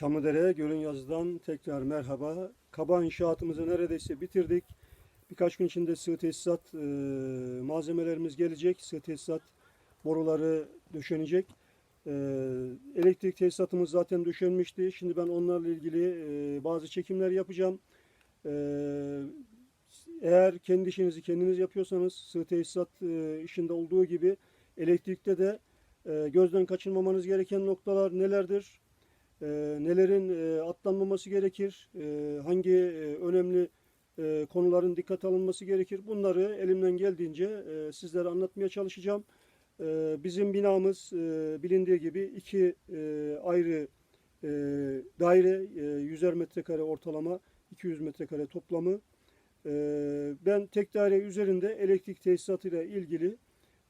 Çamlıdere Gölün Yazı'dan tekrar merhaba. Kaba inşaatımızı neredeyse bitirdik. Birkaç gün içinde sığ tesisat e, malzemelerimiz gelecek. Sığ tesisat boruları döşenecek. E, elektrik tesisatımız zaten döşenmişti. Şimdi ben onlarla ilgili e, bazı çekimler yapacağım. E, eğer kendi işinizi kendiniz yapıyorsanız sığ tesisat e, işinde olduğu gibi elektrikte de e, gözden kaçırmamanız gereken noktalar nelerdir? E, nelerin e, atlanmaması gerekir, e, hangi e, önemli e, konuların dikkat alınması gerekir. Bunları elimden geldiğince e, sizlere anlatmaya çalışacağım. E, bizim binamız e, bilindiği gibi iki e, ayrı e, daire, e, 100'er metrekare ortalama, 200 metrekare toplamı. E, ben tek daire üzerinde elektrik tesisatıyla ilgili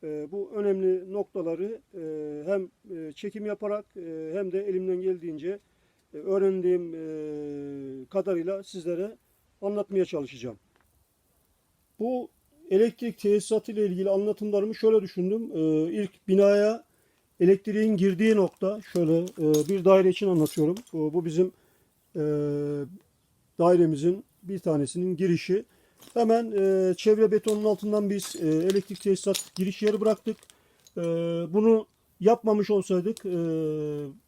bu önemli noktaları e, hem e, çekim yaparak e, hem de elimden geldiğince öğrendiğim kadarıyla sizlere anlatmaya çalışacağım. Bu elektrik tesisatı ile ilgili anlatımlarımı şöyle düşündüm. E, ilk binaya elektriğin girdiği nokta şöyle bir daire için anlatıyorum. Bu, bizim dairemizin bir tanesinin girişi. Hemen e, çevre betonun altından biz e, elektrik tesisat giriş yeri bıraktık. E, bunu yapmamış olsaydık e,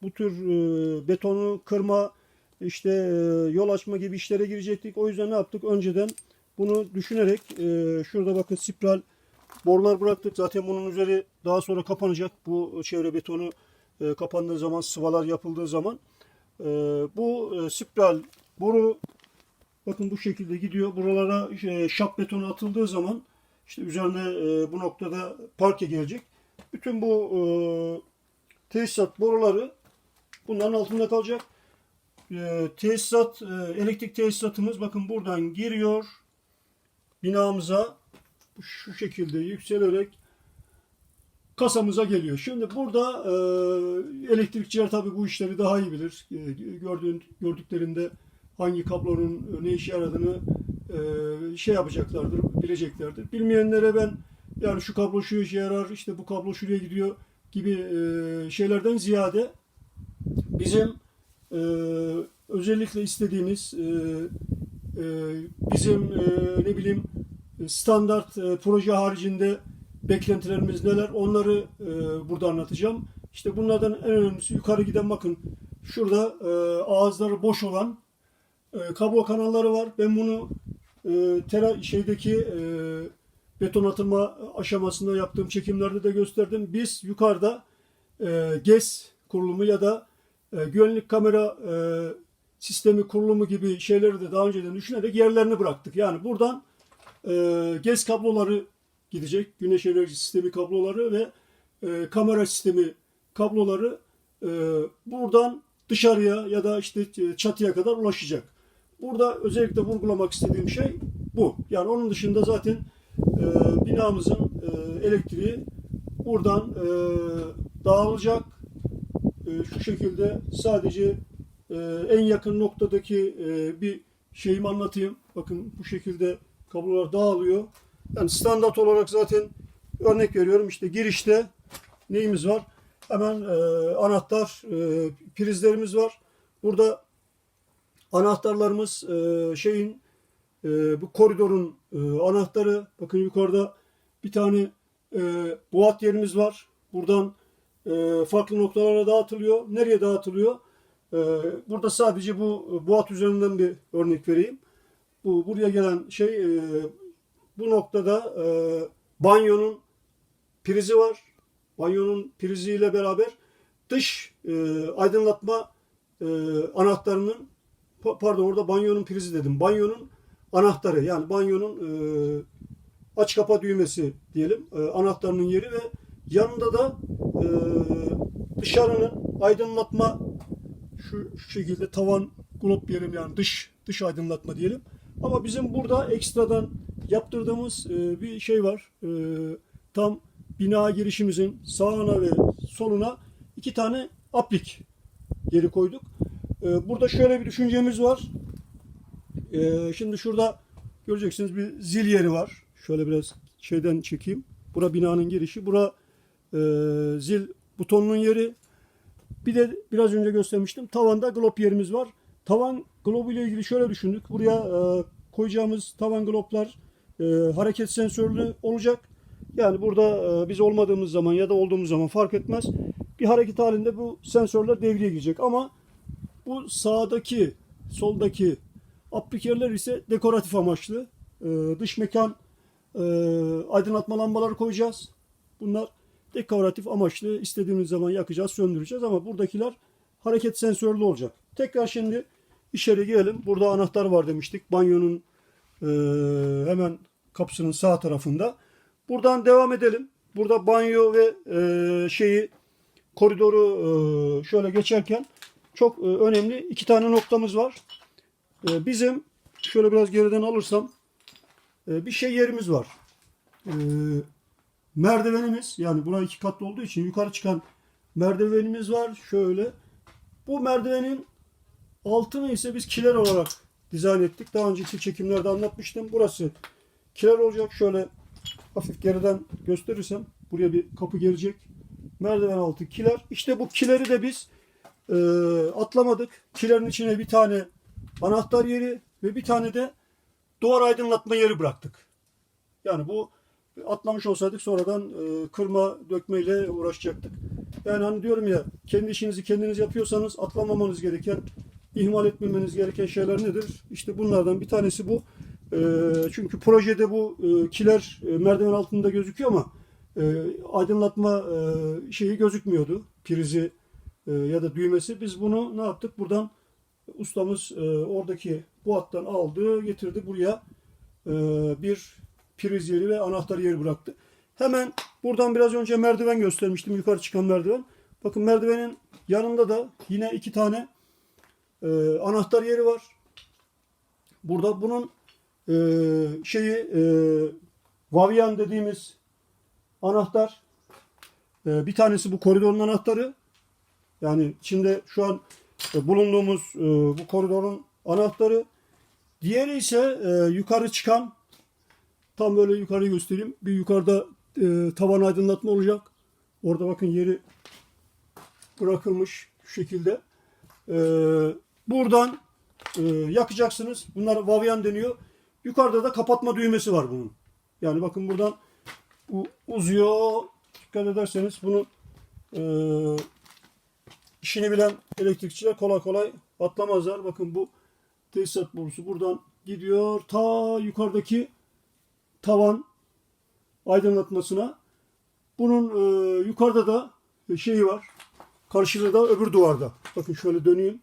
bu tür e, betonu kırma, işte e, yol açma gibi işlere girecektik. O yüzden ne yaptık? Önceden bunu düşünerek e, şurada bakın spiral borular bıraktık. Zaten bunun üzeri daha sonra kapanacak. Bu çevre betonu e, kapandığı zaman, sıvalar yapıldığı zaman e, bu e, spiral boru Bakın bu şekilde gidiyor. Buralara e, şap betonu atıldığı zaman işte üzerine e, bu noktada parke gelecek. Bütün bu e, tesisat boruları bunların altında kalacak. Tesisat, elektrik tesisatımız bakın buradan giriyor. Binamıza şu şekilde yükselerek kasamıza geliyor. Şimdi burada e, elektrikçiler tabii bu işleri daha iyi bilir. E, gördüğün, gördüklerinde hangi kablonun ne işe yaradığını e, şey yapacaklardır, bileceklerdir. Bilmeyenlere ben yani şu kablo şu işe yarar, işte bu kablo şuraya gidiyor gibi e, şeylerden ziyade bizim e, özellikle istediğimiz e, e, bizim e, ne bileyim standart e, proje haricinde beklentilerimiz neler onları e, burada anlatacağım. İşte bunlardan en önemlisi yukarı giden bakın şurada e, ağızları boş olan e, kablo kanalları var. Ben bunu e, tera şeydeki e, beton atılma aşamasında yaptığım çekimlerde de gösterdim. Biz yukarıda e, GES kurulumu ya da e, güvenlik kamera e, sistemi kurulumu gibi şeyleri de daha önceden düşünerek yerlerini bıraktık. Yani buradan e, GES kabloları gidecek. Güneş enerji sistemi kabloları ve e, kamera sistemi kabloları e, buradan dışarıya ya da işte çatıya kadar ulaşacak. Burada özellikle vurgulamak istediğim şey bu. Yani onun dışında zaten e, binamızın e, elektriği buradan e, dağılacak. E, şu şekilde sadece e, en yakın noktadaki e, bir şeyimi anlatayım. Bakın bu şekilde kablolar dağılıyor. Yani standart olarak zaten örnek veriyorum işte girişte neyimiz var? Hemen e, anahtar e, prizlerimiz var. Burada anahtarlarımız e, şeyin e, bu koridorun e, anahtarı. Bakın yukarıda bir tane e, buat yerimiz var. Buradan e, farklı noktalara dağıtılıyor. Nereye dağıtılıyor? E, burada sadece bu buat üzerinden bir örnek vereyim. Bu buraya gelen şey e, bu noktada e, banyonun prizi var. Banyonun priziyle beraber dış e, aydınlatma e, anahtarının pardon orada banyonun prizi dedim. Banyonun anahtarı yani banyonun e, aç kapa düğmesi diyelim e, anahtarının yeri ve yanında da e, dışarının aydınlatma şu, şu şekilde tavan glop diyelim yani dış dış aydınlatma diyelim. Ama bizim burada ekstradan yaptırdığımız e, bir şey var. E, tam bina girişimizin sağına ve soluna iki tane aplik yeri koyduk. E, burada şöyle bir düşüncemiz var. E, şimdi şurada göreceksiniz bir zil yeri var. Şöyle biraz şeyden çekeyim. Bura binanın girişi. Bura e, zil butonunun yeri. Bir de biraz önce göstermiştim. Tavanda glob yerimiz var. Tavan globu ile ilgili şöyle düşündük. Buraya e, koyacağımız tavan globlar e, hareket sensörlü olacak. Yani burada biz olmadığımız zaman ya da olduğumuz zaman fark etmez. Bir hareket halinde bu sensörler devreye girecek. Ama bu sağdaki, soldaki aplikerler ise dekoratif amaçlı. E, dış mekan e, aydınlatma lambaları koyacağız. Bunlar dekoratif amaçlı istediğimiz zaman yakacağız, söndüreceğiz ama buradakiler hareket sensörlü olacak. Tekrar şimdi içeri girelim. Burada anahtar var demiştik. Banyonun e, hemen kapısının sağ tarafında. Buradan devam edelim. Burada banyo ve e, şeyi koridoru e, şöyle geçerken çok e, önemli iki tane noktamız var. E, bizim şöyle biraz geriden alırsam e, bir şey yerimiz var. Merdivenimiz yani buna iki katlı olduğu için yukarı çıkan merdivenimiz var. Şöyle. Bu merdivenin altını ise biz kiler olarak dizayn ettik. Daha önceki çekimlerde anlatmıştım. Burası kiler olacak. Şöyle hafif geriden gösterirsem buraya bir kapı gelecek. Merdiven altı kiler. İşte bu kileri de biz e, atlamadık. Kilerin içine bir tane anahtar yeri ve bir tane de duvar aydınlatma yeri bıraktık. Yani bu atlamış olsaydık sonradan e, kırma dökmeyle uğraşacaktık. Yani hani diyorum ya kendi işinizi kendiniz yapıyorsanız atlamamanız gereken, ihmal etmemeniz gereken şeyler nedir? İşte bunlardan bir tanesi bu. E, çünkü projede bu e, kiler e, merdiven altında gözüküyor ama e, aydınlatma e, şeyi gözükmüyordu. Prizi e, ya da düğmesi. Biz bunu ne yaptık? Buradan ustamız e, oradaki bu hattan aldı, getirdi buraya e, bir priz yeri ve anahtar yeri bıraktı. Hemen buradan biraz önce merdiven göstermiştim. Yukarı çıkan merdiven. Bakın merdivenin yanında da yine iki tane anahtar yeri var. Burada bunun şeyi e, Vavian dediğimiz anahtar. Bir tanesi bu koridorun anahtarı. Yani içinde şu an e, bulunduğumuz e, bu koridorun anahtarı. Diğeri ise e, yukarı çıkan tam böyle yukarı göstereyim. Bir yukarıda tavan aydınlatma olacak. Orada bakın yeri bırakılmış şu şekilde. Buradan yakacaksınız. Bunlar Vavian deniyor. Yukarıda da kapatma düğmesi var bunun. Yani bakın buradan uzuyor. Dikkat ederseniz bunu işini bilen elektrikçiler kolay kolay atlamazlar. Bakın bu tesisat borusu buradan gidiyor ta yukarıdaki tavan aydınlatmasına. Bunun e, yukarıda da şeyi var. Karşılığı da öbür duvarda. Bakın şöyle döneyim.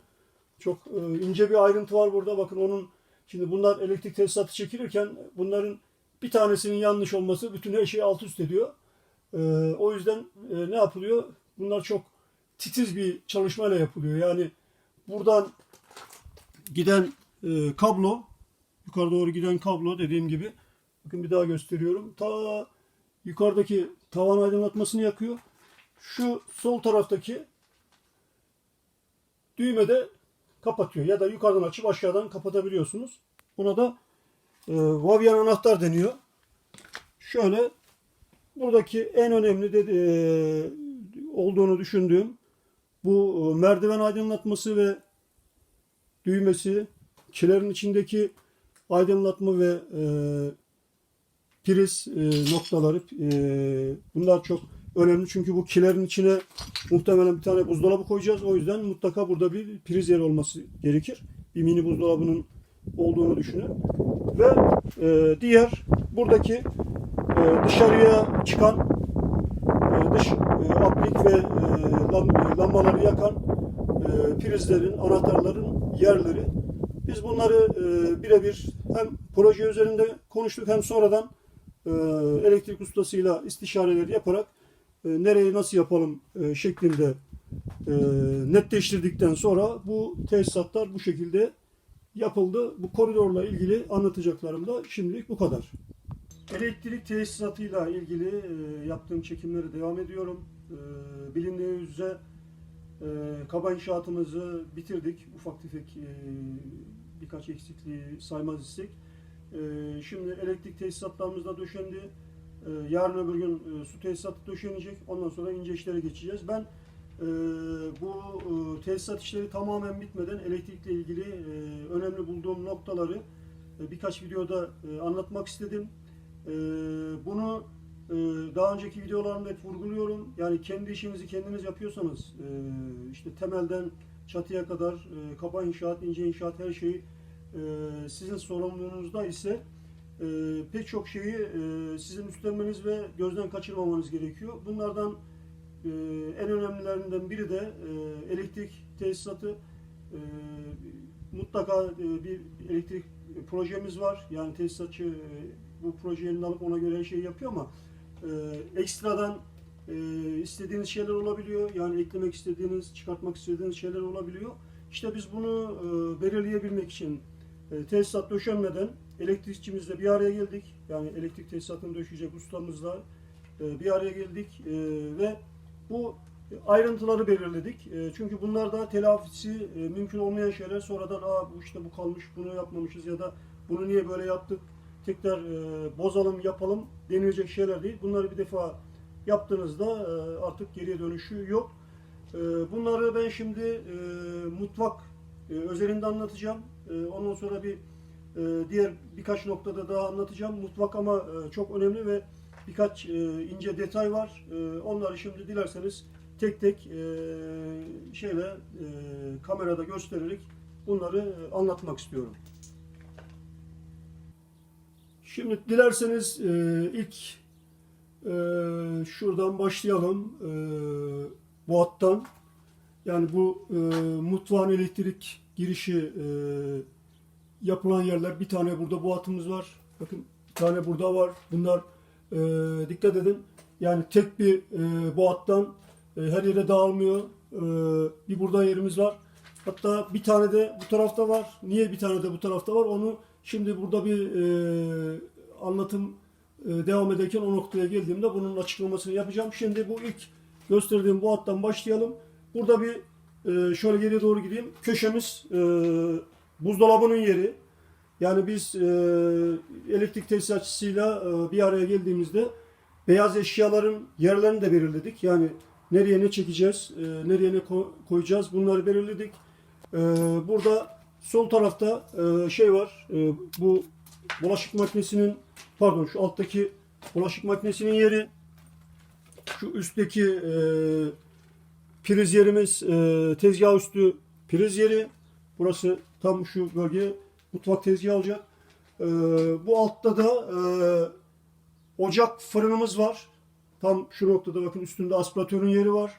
Çok e, ince bir ayrıntı var burada. Bakın onun şimdi bunlar elektrik tesisatı çekilirken bunların bir tanesinin yanlış olması bütün her şeyi alt üst ediyor. E, o yüzden e, ne yapılıyor? Bunlar çok titiz bir çalışmayla yapılıyor. Yani buradan giden e, kablo yukarı doğru giden kablo dediğim gibi bakın bir daha gösteriyorum. Ta yukarıdaki tavan aydınlatmasını yakıyor. Şu sol taraftaki düğme de kapatıyor. Ya da yukarıdan açıp aşağıdan kapatabiliyorsunuz. Buna da e, Vavian anahtar deniyor. Şöyle buradaki en önemli de, e, olduğunu düşündüğüm bu e, merdiven aydınlatması ve düğmesi, kilerin içindeki aydınlatma ve e, priz e, noktaları e, bunlar çok önemli çünkü bu kilerin içine muhtemelen bir tane buzdolabı koyacağız. O yüzden mutlaka burada bir priz yeri olması gerekir. Bir mini buzdolabının olduğunu düşünün. Ve e, diğer buradaki e, dışarıya çıkan e, dış e, aplik ve e, lambaları yakan e, prizlerin, anahtarların yerleri. Biz bunları e, birebir hem proje üzerinde konuştuk hem sonradan e, elektrik ustasıyla istişareler yaparak e, nereyi nasıl yapalım e, şeklinde e, netleştirdikten sonra bu tesisatlar bu şekilde yapıldı. Bu koridorla ilgili anlatacaklarım da şimdilik bu kadar. Elektrik tesisatıyla ilgili e, yaptığım çekimleri devam ediyorum. E, bilindiği üzere e, kaba inşaatımızı bitirdik. Ufak tefek e, birkaç eksikliği saymaz istek. E, şimdi elektrik tesisatlarımız da döşendi. E, yarın öbür gün e, su tesisatı döşenecek. Ondan sonra ince işlere geçeceğiz. Ben e, bu e, tesisat işleri tamamen bitmeden elektrikle ilgili e, önemli bulduğum noktaları e, birkaç videoda e, anlatmak istedim. E, bunu daha önceki videolarımda hep vurguluyorum. Yani kendi işinizi kendiniz yapıyorsanız e, işte temelden çatıya kadar e, kaba inşaat, ince inşaat her şey e, sizin sorumluluğunuzda ise pek çok şeyi sizin üstlenmeniz ve gözden kaçırmamanız gerekiyor. Bunlardan en önemlilerinden biri de elektrik tesisatı. Mutlaka bir elektrik projemiz var. Yani tesisatçı bu projeyi alıp ona göre her şeyi yapıyor ama e, ekstradan e, istediğiniz şeyler olabiliyor. Yani eklemek istediğiniz, çıkartmak istediğiniz şeyler olabiliyor. İşte biz bunu e, belirleyebilmek için e, tesisat döşenmeden elektrikçimizle bir araya geldik. Yani elektrik tesisatını döşeyecek ustamızla e, bir araya geldik E, ve bu ayrıntıları belirledik. E, çünkü bunlar da telafisi e, mümkün olmayan şeyler. Sonradan Aa, işte bu kalmış, bunu yapmamışız ya da bunu niye böyle yaptık, tekrar e, bozalım, yapalım denilecek şeyler değil. Bunları bir defa yaptığınızda e, artık geriye dönüşü yok. E, bunları ben şimdi e, mutfak e, özelinde anlatacağım. E, ondan sonra bir diğer birkaç noktada daha anlatacağım. Mutfak ama çok önemli ve birkaç ince detay var. Onları şimdi dilerseniz tek tek e, şeyle e, kamerada göstererek bunları anlatmak istiyorum. Şimdi dilerseniz e, ilk e, şuradan başlayalım. E, bu hattan. Yani bu e, mutfağın elektrik girişi e, yapılan yerler. Bir tane burada bu hattımız var. Bakın bir tane burada var. Bunlar e, dikkat edin. Yani tek bir e, bu hattan e, her yere dağılmıyor. E, bir burada yerimiz var. Hatta bir tane de bu tarafta var. Niye bir tane de bu tarafta var? Onu şimdi burada bir e, anlatım e, devam ederken o noktaya geldiğimde bunun açıklamasını yapacağım. Şimdi bu ilk gösterdiğim bu hattan başlayalım. Burada bir e, şöyle geriye doğru gideyim. Köşemiz e, buzdolabının yeri. Yani biz e, elektrik tesisatçısıyla e, bir araya geldiğimizde beyaz eşyaların yerlerini de belirledik. Yani nereye ne çekeceğiz, e, nereye ne ko- koyacağız bunları belirledik. E, burada sol tarafta e, şey var. E, bu bulaşık makinesinin pardon şu alttaki bulaşık makinesinin yeri. Şu üstteki e, priz yerimiz e, tezgah üstü priz yeri. Burası tam şu bölge mutfak tezgahı olacak. E, bu altta da e, ocak fırınımız var. Tam şu noktada bakın üstünde aspiratörün yeri var.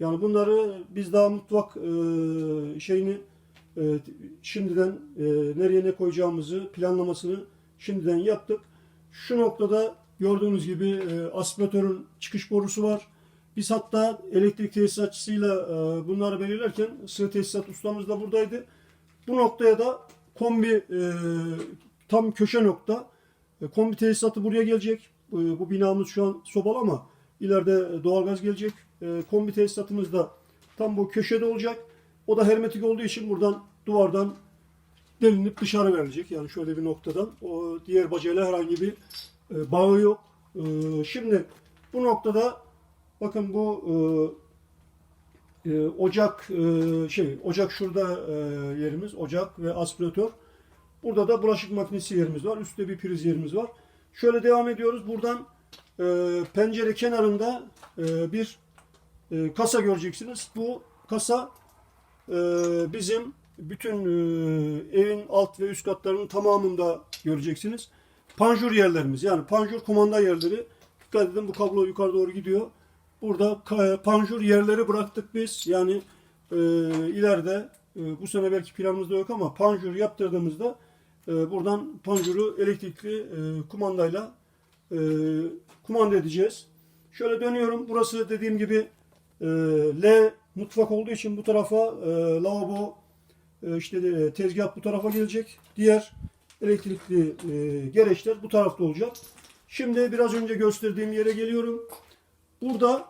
Yani bunları biz daha mutfak e, şeyini e, şimdiden e, nereye ne koyacağımızı planlamasını şimdiden yaptık. Şu noktada gördüğünüz gibi e, aspiratörün çıkış borusu var. Biz hatta elektrik tesisatçısıyla e, bunları belirlerken sığ tesisat ustamız da buradaydı. Bu noktaya da kombi e, tam köşe nokta kombi tesisatı buraya gelecek. Bu binamız şu an sobalı ama ileride doğalgaz gelecek. Kombi tesisatımız da tam bu köşede olacak. O da hermetik olduğu için buradan duvardan delinip dışarı verilecek. Yani şöyle bir noktadan. O diğer bacayla herhangi bir e, bağı yok. E, şimdi bu noktada bakın bu e, e, ocak e, şey ocak şurada e, yerimiz ocak ve aspiratör. Burada da bulaşık makinesi yerimiz var. Üstte bir priz yerimiz var. Şöyle devam ediyoruz. Buradan e, pencere kenarında e, bir e, kasa göreceksiniz. Bu kasa bizim bütün e, evin alt ve üst katlarının tamamında göreceksiniz. Panjur yerlerimiz yani panjur kumanda yerleri. Dikkat edin bu kablo yukarı doğru gidiyor. Burada panjur yerleri bıraktık biz. Yani e, ileride e, bu sene belki planımızda yok ama panjur yaptırdığımızda e, buradan panjuru elektrikli e, kumandayla e, kumanda edeceğiz. Şöyle dönüyorum. Burası dediğim gibi e, L mutfak olduğu için bu tarafa e, lavabo e, işte e, tezgah bu tarafa gelecek. Diğer elektrikli e, gereçler bu tarafta olacak. Şimdi biraz önce gösterdiğim yere geliyorum. Burada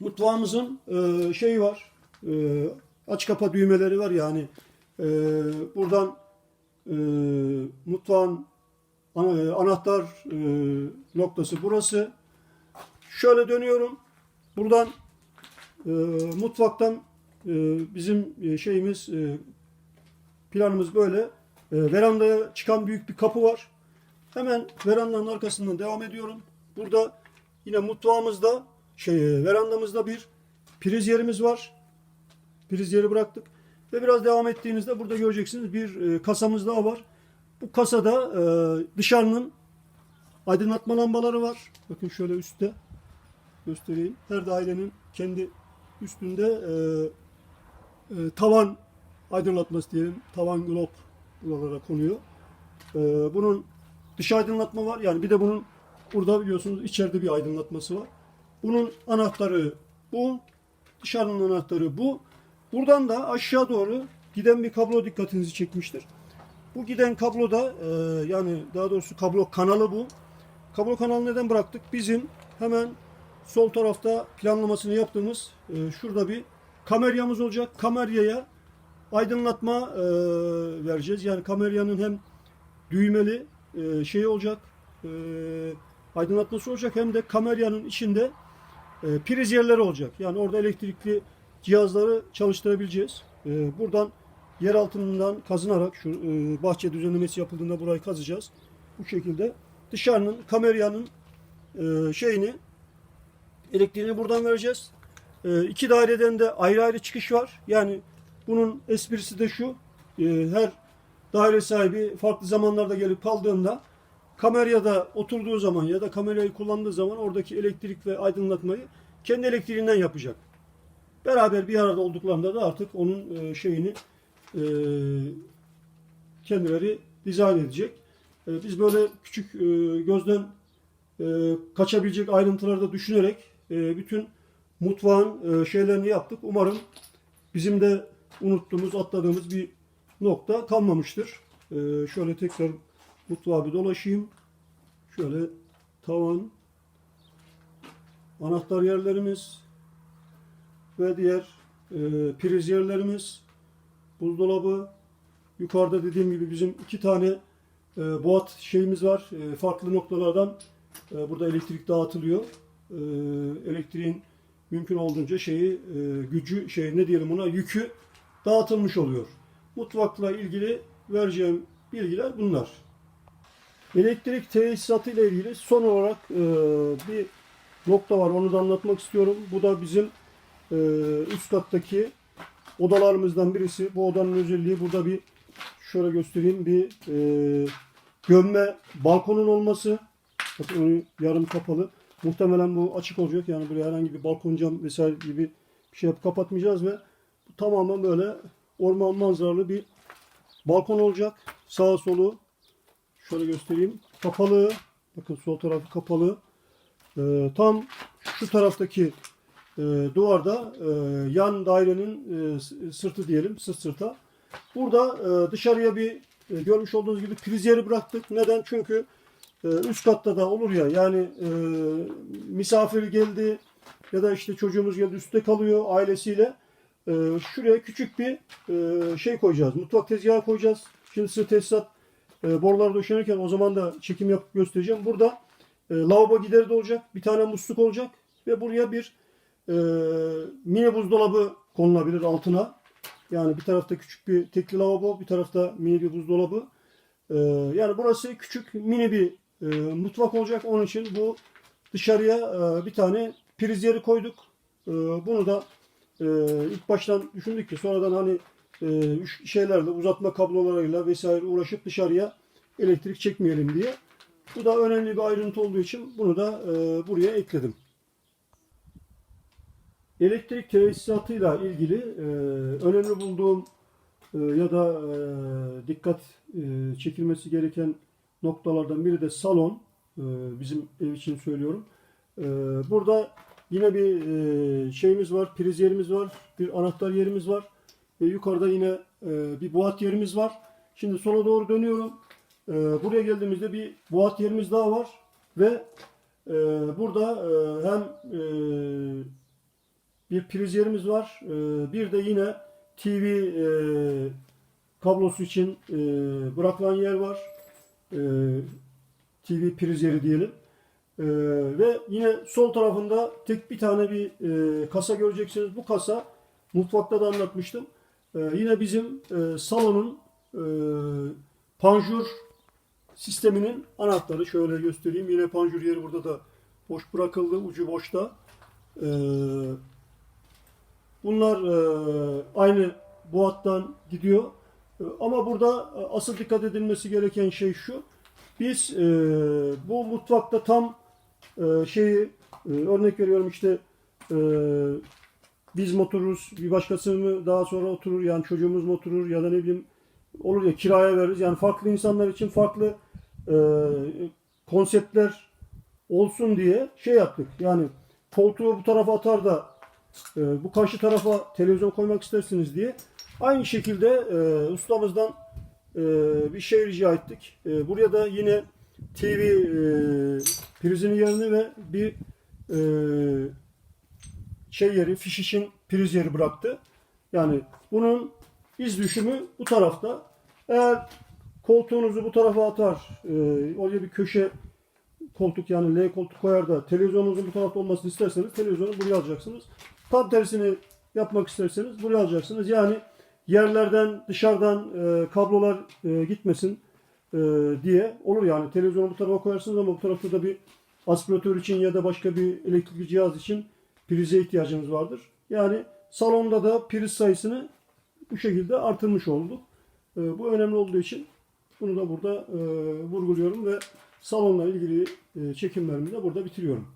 mutfağımızın e, şeyi var. E, aç kapa düğmeleri var yani. E, buradan e, mutfağın ana- anahtar e, noktası burası. Şöyle dönüyorum. Buradan e, mutfaktan e, bizim e, şeyimiz e, planımız böyle. E, verandaya çıkan büyük bir kapı var. Hemen verandanın arkasından devam ediyorum. Burada yine mutfağımızda şey e, verandamızda bir priz yerimiz var. Priz yeri bıraktık. Ve biraz devam ettiğinizde burada göreceksiniz bir e, kasamız daha var. Bu kasada e, dışarının aydınlatma lambaları var. Bakın şöyle üstte göstereyim. Her dairenin kendi üstünde e, e, tavan aydınlatması diyelim. Tavan glob buralara konuyor. E, bunun dış aydınlatma var. Yani bir de bunun burada biliyorsunuz içeride bir aydınlatması var. Bunun anahtarı bu. Dışarının anahtarı bu. Buradan da aşağı doğru giden bir kablo dikkatinizi çekmiştir. Bu giden kablo da e, yani daha doğrusu kablo kanalı bu. Kablo kanalı neden bıraktık? Bizim hemen sol tarafta planlamasını yaptığımız e, şurada bir kameryamız olacak. Kameryaya aydınlatma e, vereceğiz. Yani kameryanın hem düğmeli e, şey olacak, e, aydınlatması olacak hem de kameryanın içinde e, priz yerleri olacak. Yani orada elektrikli cihazları çalıştırabileceğiz. E, buradan yer altından kazınarak şu e, bahçe düzenlemesi yapıldığında burayı kazacağız. Bu şekilde dışarının kameryanın e, şeyini elektriğini buradan vereceğiz. E, iki daireden de ayrı ayrı çıkış var. Yani bunun esprisi de şu. e, her daire sahibi farklı zamanlarda gelip kaldığında kamerada oturduğu zaman ya da kamerayı kullandığı zaman oradaki elektrik ve aydınlatmayı kendi elektriğinden yapacak. Beraber bir arada olduklarında da artık onun e, şeyini e, kendileri dizayn edecek. E, biz böyle küçük e, gözden e, kaçabilecek ayrıntıları da düşünerek e, bütün mutfağın e, şeylerini yaptık. Umarım bizim de unuttuğumuz, atladığımız bir nokta kalmamıştır. E, şöyle tekrar mutfağa bir dolaşayım. Şöyle tavan, anahtar yerlerimiz ve diğer e, priz yerlerimiz, buzdolabı, yukarıda dediğim gibi bizim iki tane e, boğat şeyimiz var. E, farklı noktalardan burada elektrik dağıtılıyor. E, elektriğin mümkün olduğunca şeyi e, gücü şey ne diyelim ona yükü dağıtılmış oluyor. Mutfakla ilgili vereceğim bilgiler bunlar. Elektrik tesisatı ile ilgili son olarak e, bir nokta var. Onu da anlatmak istiyorum. Bu da bizim e, üst kattaki odalarımızdan birisi. Bu odanın özelliği burada bir şöyle göstereyim bir gömme balkonun olması. Bakın yarım kapalı. Muhtemelen bu açık olacak. Yani buraya herhangi bir balkon cam vesaire gibi bir şey yapıp kapatmayacağız ve bu tamamen böyle orman manzaralı bir balkon olacak. Sağa solu şöyle göstereyim. Kapalı. Bakın sol tarafı kapalı. Ee, tam şu taraftaki e, duvarda e, yan dairenin e, sırtı diyelim sırt sırta. Burada e, dışarıya bir e, görmüş olduğunuz gibi priz yeri bıraktık. Neden? Çünkü e, üst katta da olur ya yani e, misafir geldi ya da işte çocuğumuz geldi üstte kalıyor ailesiyle. E, şuraya küçük bir e, şey koyacağız. Mutfak tezgahı koyacağız. Şimdi size tesisat e, borular döşenirken o zaman da çekim yapıp göstereceğim. Burada e, lavabo gideri de olacak. Bir tane musluk olacak. Ve buraya bir e, mini buzdolabı konulabilir altına. Yani bir tarafta küçük bir tekli lavabo, bir tarafta mini bir buzdolabı. E, yani burası küçük mini bir e, mutfak olacak. Onun için bu dışarıya e, bir tane priz yeri koyduk. E, bunu da e, ilk baştan düşündük ki sonradan hani e, şeylerle uzatma kablolarıyla vesaire uğraşıp dışarıya elektrik çekmeyelim diye. Bu da önemli bir ayrıntı olduğu için bunu da e, buraya ekledim. Elektrik tesisatıyla ilgili e, önemli bulduğum e, ya da e, dikkat e, çekilmesi gereken noktalardan biri de salon. E, bizim ev için söylüyorum. E, burada yine bir e, şeyimiz var, priz yerimiz var, bir anahtar yerimiz var. Ve yukarıda yine bir boğat yerimiz var. Şimdi sola doğru dönüyorum. Buraya geldiğimizde bir boğat yerimiz daha var. Ve burada hem bir priz yerimiz var. Bir de yine TV kablosu için bırakılan yer var. E, TV priz yeri diyelim. Ee, ve yine sol tarafında tek bir tane bir e, kasa göreceksiniz. Bu kasa mutfakta da anlatmıştım. Ee, yine bizim e, salonun e, panjur sisteminin anahtarı. Şöyle göstereyim. Yine panjur yeri burada da boş bırakıldı. Ucu boşta. Ee, bunlar e, aynı bu hattan gidiyor. Ama burada e, asıl dikkat edilmesi gereken şey şu. Biz e, bu mutfakta tam e, şeyi e, örnek veriyorum işte e, biz mi otururuz, bir başkası mı daha sonra oturur yani çocuğumuz mu oturur ya da ne bileyim olur ya kiraya veririz. Yani farklı insanlar için farklı e, konseptler olsun diye şey yaptık. Yani koltuğu bu tarafa atar da e, bu karşı tarafa televizyon koymak istersiniz diye. Aynı şekilde e, ustamızdan e, bir şey rica ettik. E, buraya da yine TV e, prizinin yerini ve bir e, şey yeri, fiş için priz yeri bıraktı. Yani bunun iz düşümü bu tarafta. Eğer koltuğunuzu bu tarafa atar, e, oraya bir köşe koltuk yani L koltuk koyar da televizyonunuzun bu tarafta olmasını isterseniz televizyonu buraya alacaksınız. Tam tersini yapmak isterseniz buraya alacaksınız. Yani yerlerden dışarıdan e, kablolar e, gitmesin e, diye olur yani. Televizyonu bu tarafa koyarsınız ama bu tarafta da bir aspiratör için ya da başka bir elektrikli cihaz için prize ihtiyacınız vardır. Yani salonda da priz sayısını bu şekilde artırmış olduk. E, bu önemli olduğu için bunu da burada e, vurguluyorum ve salonla ilgili e, çekimlerimi de burada bitiriyorum.